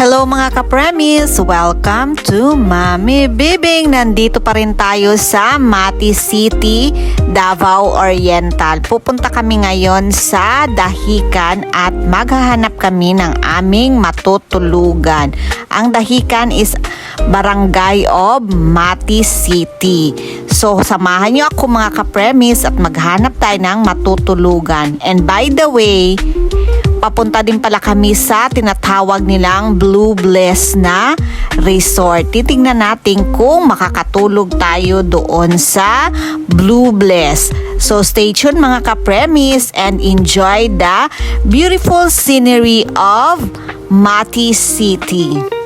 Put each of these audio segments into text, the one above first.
Hello mga kapremis! Welcome to Mami Bibing! Nandito pa rin tayo sa Mati City, Davao Oriental. Pupunta kami ngayon sa Dahikan at maghahanap kami ng aming matutulugan. Ang Dahikan is Barangay of Mati City. So, samahan niyo ako mga kapremis at maghanap tayo ng matutulugan. And by the way, papunta din pala kami sa tinatawag nilang Blue Bliss na resort. Titingnan natin kung makakatulog tayo doon sa Blue Bliss. So stay tuned mga ka-premise and enjoy the beautiful scenery of Mati City.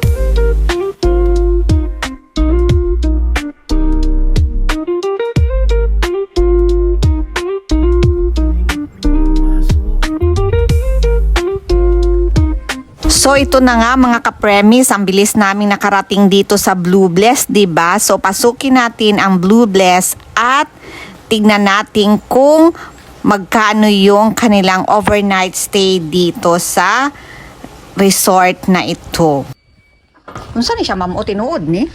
So ito na nga mga kapremis, ang bilis naming nakarating dito sa Blue Bless, 'di ba? So pasukin natin ang Blue Bless at tignan natin kung magkano yung kanilang overnight stay dito sa resort na ito. Unsa ni siya ma'am o tinuod ni?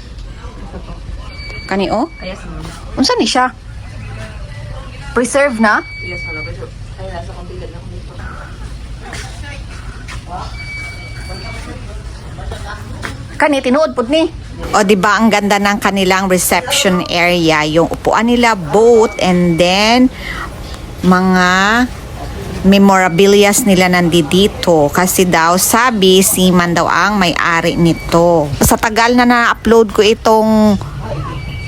Kani o? Yes. Unsa ni siya? Preserve na? Yes, ma'am. Ay, nasa kompilat na dito. Kani tinuod pud ni. O di ba ang ganda ng kanilang reception area, yung upuan nila boat and then mga memorabilias nila nandito kasi daw sabi si man ang may-ari nito. Sa tagal na na-upload ko itong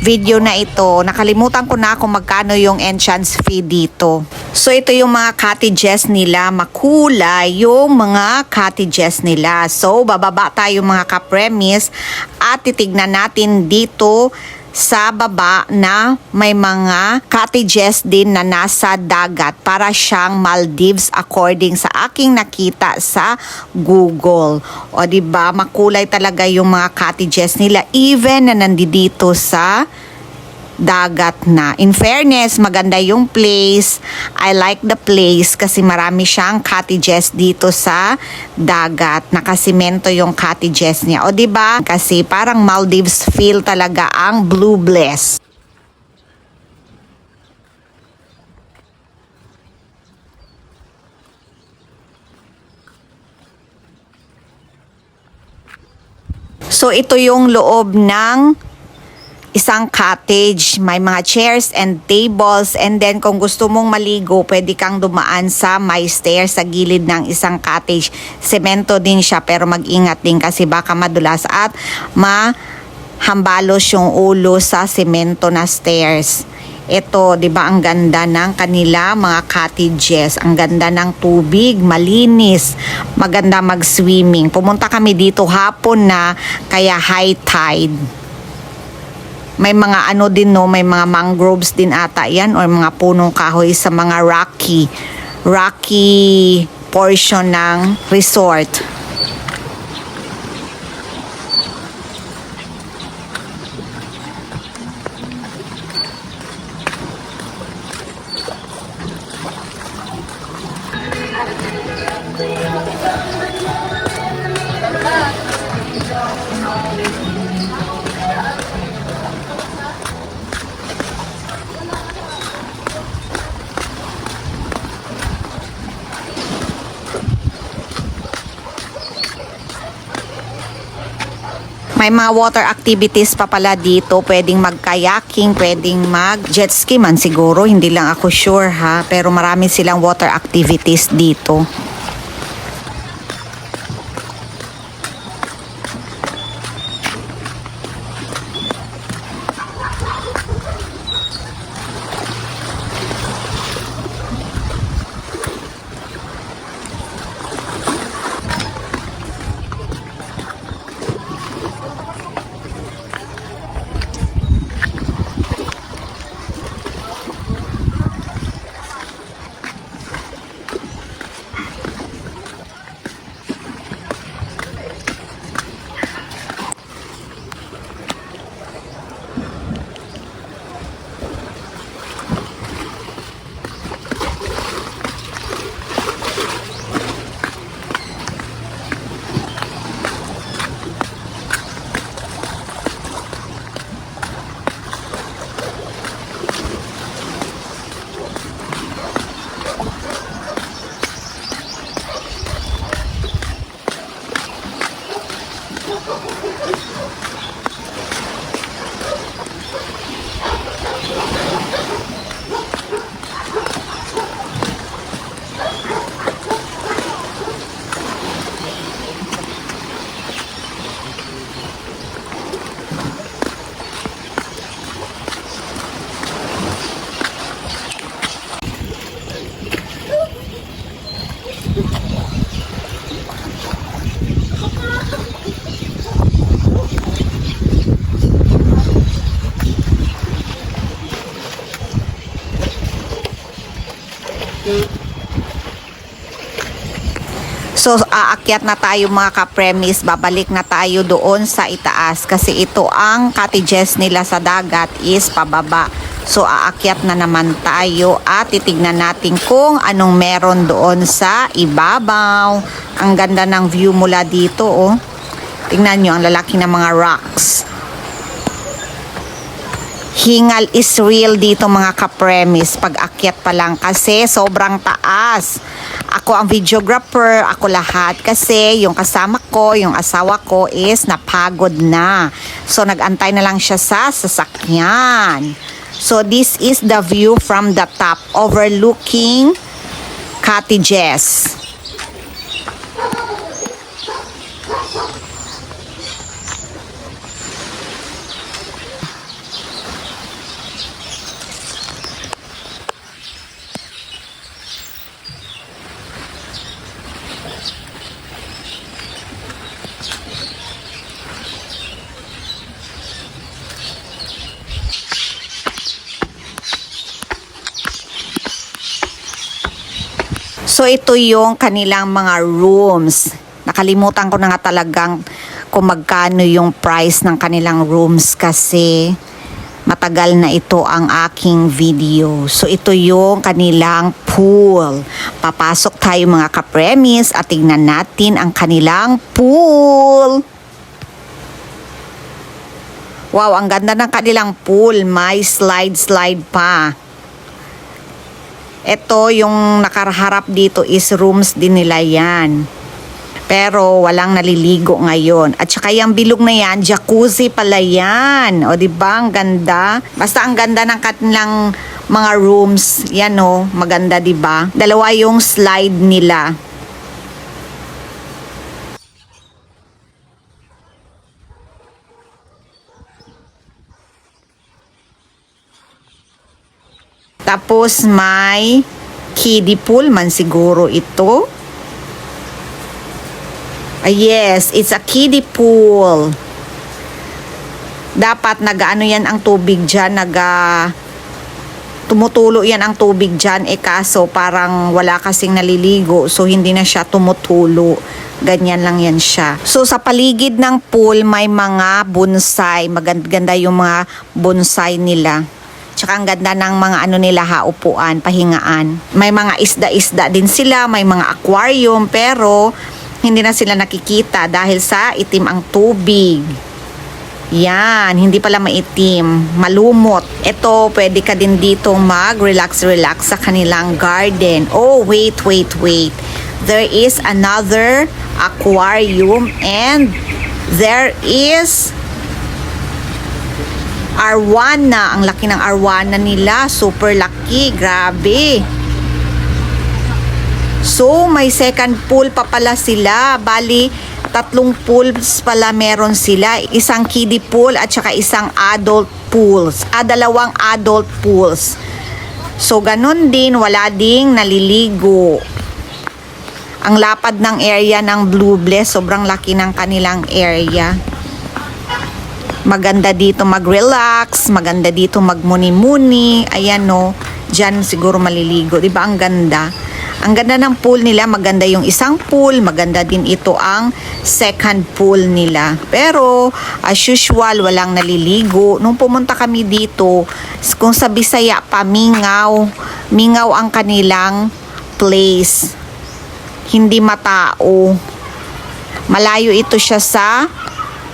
video na ito, nakalimutan ko na kung magkano yung entrance fee dito. So ito yung mga cottages nila, makulay yung mga cottages nila. So bababa tayo mga ka-premise at titignan natin dito sa baba na may mga cottages din na nasa dagat para siyang Maldives according sa aking nakita sa Google. O di ba makulay talaga yung mga cottages nila even na nandito sa dagat na. In fairness, maganda yung place. I like the place kasi marami siyang cottages dito sa dagat. Nakasimento yung cottages niya. O ba? Kasi parang Maldives feel talaga ang Blue Bliss. So ito yung loob ng isang cottage, may mga chairs and tables and then kung gusto mong maligo, pwede kang dumaan sa may stairs sa gilid ng isang cottage. Semento din siya pero mag-ingat din kasi baka madulas at mahambalos yung ulo sa semento na stairs. Ito, 'di ba, ang ganda ng kanila mga cottages. Ang ganda ng tubig, malinis, maganda mag-swimming. Pumunta kami dito hapon na kaya high tide may mga ano din no, may mga mangroves din ata yan or mga punong kahoy sa mga rocky rocky portion ng resort. May mga water activities pa pala dito. Pwedeng mag-kayaking, pwedeng mag-jet ski man siguro. Hindi lang ako sure ha. Pero marami silang water activities dito. So, aakyat na tayo mga kapremis. Babalik na tayo doon sa itaas kasi ito ang cottages nila sa dagat is pababa. So, aakyat na naman tayo at titignan natin kung anong meron doon sa ibabaw. Ang ganda ng view mula dito, oh. Tingnan nyo, ang lalaki ng mga rocks. Hingal is real dito mga ka-premise pag akyat pa lang kasi sobrang taas. Ako ang videographer, ako lahat kasi yung kasama ko, yung asawa ko is napagod na. So nagantay na lang siya sa sasakyan. So this is the view from the top overlooking cottages. So ito yung kanilang mga rooms. Nakalimutan ko na nga talagang kung magkano yung price ng kanilang rooms kasi matagal na ito ang aking video. So ito yung kanilang pool. Papasok tayo mga kapremis at tingnan natin ang kanilang pool. Wow, ang ganda ng kanilang pool. May slide-slide pa. Ito, yung nakaharap dito is rooms din nila yan. Pero walang naliligo ngayon. At saka yung bilog na yan, jacuzzi pala yan. O di ba ang ganda? Basta ang ganda ng kanilang mga rooms. Yan o, maganda di ba? Dalawa yung slide nila. Tapos may kiddie pool man siguro ito. Ah, yes, it's a kiddie pool. Dapat nagaano yan ang tubig dyan, naga tumutulo yan ang tubig dyan, eh kaso parang wala kasing naliligo, so hindi na siya tumutulo. Ganyan lang yan siya. So sa paligid ng pool, may mga bonsai. Maganda yung mga bonsai nila. Tsaka ang ganda ng mga ano nila haupuan, pahingaan. May mga isda-isda din sila, may mga aquarium, pero hindi na sila nakikita dahil sa itim ang tubig. Yan, hindi pala maitim, malumot. Ito, pwede ka din dito mag-relax-relax sa kanilang garden. Oh, wait, wait, wait. There is another aquarium and there is arwana. Ang laki ng arwana nila. Super laki. Grabe. So, may second pool pa pala sila. Bali, tatlong pools pala meron sila. Isang kiddie pool at saka isang adult pools. Ah, dalawang adult pools. So, ganun din. Wala ding naliligo. Ang lapad ng area ng Blue Bless. Sobrang laki ng kanilang area. Maganda dito mag-relax, maganda dito magmuni-muni. Ayan no, diyan siguro maliligo. 'Di ba ang ganda? Ang ganda ng pool nila, maganda yung isang pool, maganda din ito ang second pool nila. Pero as usual, walang naliligo. Nung pumunta kami dito, kung sa Bisaya pa, mingaw. Mingaw ang kanilang place. Hindi matao. Malayo ito siya sa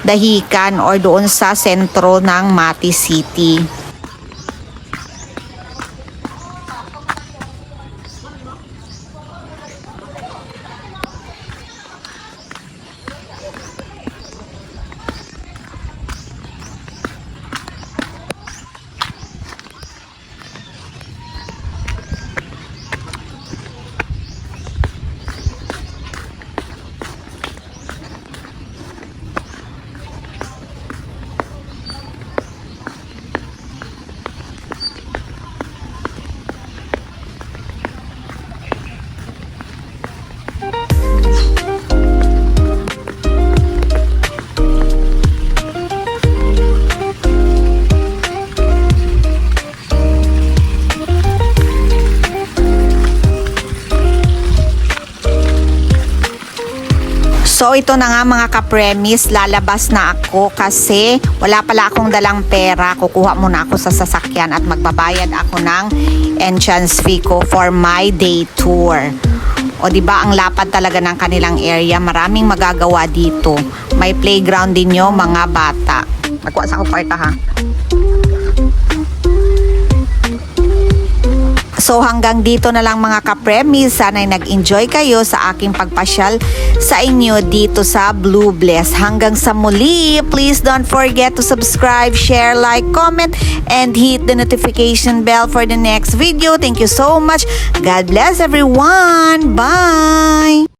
Dahican or doon sa sentro ng Mati City. Ito na nga mga kapremis, lalabas na ako kasi wala pala akong dalang pera. Kukuha muna ako sa sasakyan at magbabayad ako ng entrance fee ko for my day tour. O di ba ang lapad talaga ng kanilang area, maraming magagawa dito. May playground din yo mga bata. Magkuha sa ako kwarta ha. So hanggang dito na lang mga kapremis. Sana'y nag-enjoy kayo sa aking pagpasyal sa inyo dito sa Blue Bless. Hanggang sa muli, please don't forget to subscribe, share, like, comment, and hit the notification bell for the next video. Thank you so much. God bless everyone. Bye!